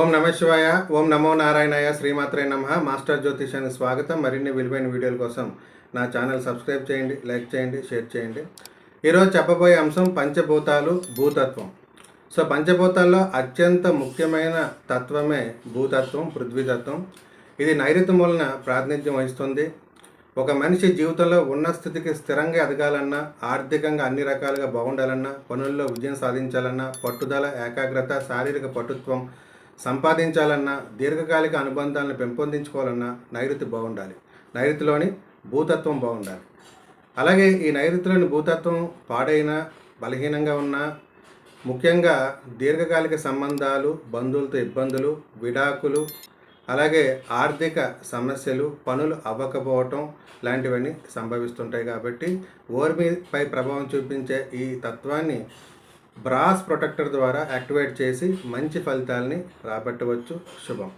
ఓం నమ శివాయ ఓం నమో నారాయణాయ శ్రీమాత్రే నమ. మాస్టర్ జ్యోతిషానికి స్వాగతం. మరిన్ని విలువైన వీడియోల కోసం నా ఛానల్ సబ్స్క్రైబ్ చేయండి లైక్ చేయండి షేర్ చేయండి. ఈరోజు చెప్పబోయే అంశం పంచభూతాలు భూతత్వం. సో పంచభూతాల్లో అత్యంత ముఖ్యమైన తత్వమే భూతత్వం పృథ్వీతత్వం. ఇది నైరుతి మూలన ప్రాతినిధ్యం వహిస్తుంది. ఒక మనిషి జీవితంలో ఉన్న స్థితికి స్థిరంగా ఎదగాలన్నా ఆర్థికంగా అన్ని రకాలుగా బాగుండాలన్నా పనుల్లో విజయం సాధించాలన్నా పట్టుదల ఏకాగ్రత శారీరక పటుత్వం సంపాదించాలన్నా దీర్ఘకాలిక అనుబంధాలను పెంపొందించుకోవాలన్నా నైరుతి బాగుండాలి. నైరుతిలోని భూతత్వం బాగుండాలి. అలాగే ఈ నైరుతిలోని భూతత్వం పాడైన బలహీనంగా ఉన్న ముఖ్యంగా దీర్ఘకాలిక సంబంధాలు బంధువులతో ఇబ్బందులు విడాకులు అలాగే ఆర్థిక సమస్యలు పనులు అవ్వకపోవటం లాంటివన్నీ సంభవిస్తుంటాయి కాబట్టి ఓర్మిపై ప్రభావం చూపించే ఈ తత్వాన్ని బ్రాస్ ప్రొటెక్టర్ ద్వారా యాక్టివేట్ చేసి మంచి ఫలితాలని రాబట్టవచ్చు. శుభం.